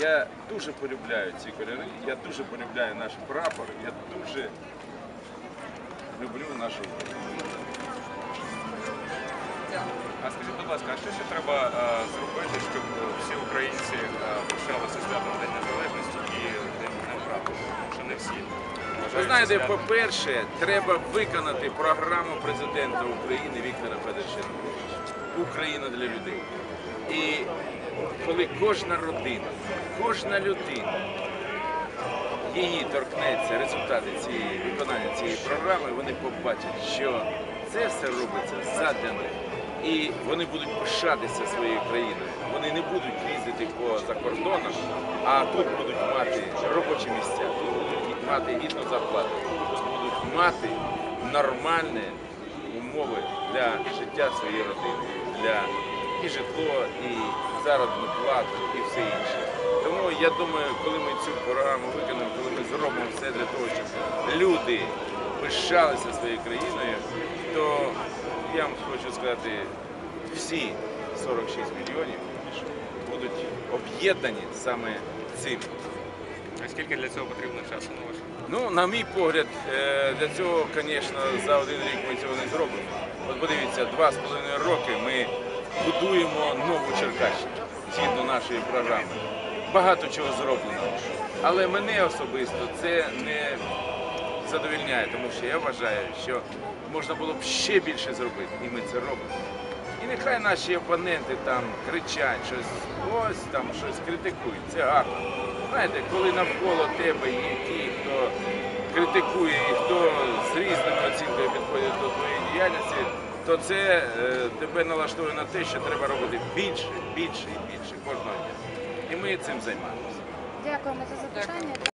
Я дуже полюбляю ці кольори, я дуже полюбляю наш прапор, я дуже люблю нашу Україну. А скажіть, будь ласка, а що ще треба е, зробити, щоб всі українці е, пишалися святом День Незалежності і День прапору? Що не всі. Ви знаєте, по-перше, треба виконати програму президента України Віктора Федоровича Україна для людей. І коли кожна родина, кожна людина її торкнеться результати цієї виконання цієї програми, вони побачать, що це все робиться задля них. І вони будуть пишатися своєю країною. Вони не будуть їздити по закордонах, а тут будуть мати робочі місця, тут будуть мати гідну зарплату, будуть мати нормальні умови для життя своєї родини, для і житло, і заробітну плату, і все інше. Тому я думаю, коли ми цю програму виконаємо, коли ми зробимо все для того, щоб люди пишалися своєю країною, то я вам хочу сказати, всі 46 мільйонів будуть об'єднані саме цим. А скільки для цього потрібно часу? Ну, ваше? Ну, на мій погляд, е, для цього, звісно, за один рік ми цього не зробимо. От подивіться, два з половиною роки ми будуємо нову Черкащину згідно нашої програми. Багато чого зроблено. Але мене особисто це не задовільняє, тому що я вважаю, що можна було б ще більше зробити, і ми це робимо. І нехай наші опоненти там кричать щось, ось там щось критикують. Це гарно. Знаєте, коли навколо тебе є ті, хто критикує і хто з різними оцінками підходить до твоєї діяльності, то це е, тебе налаштовує на те, що треба робити більше, більше і більше кожного дня. І ми цим займаємося. Дякуємо за запитання.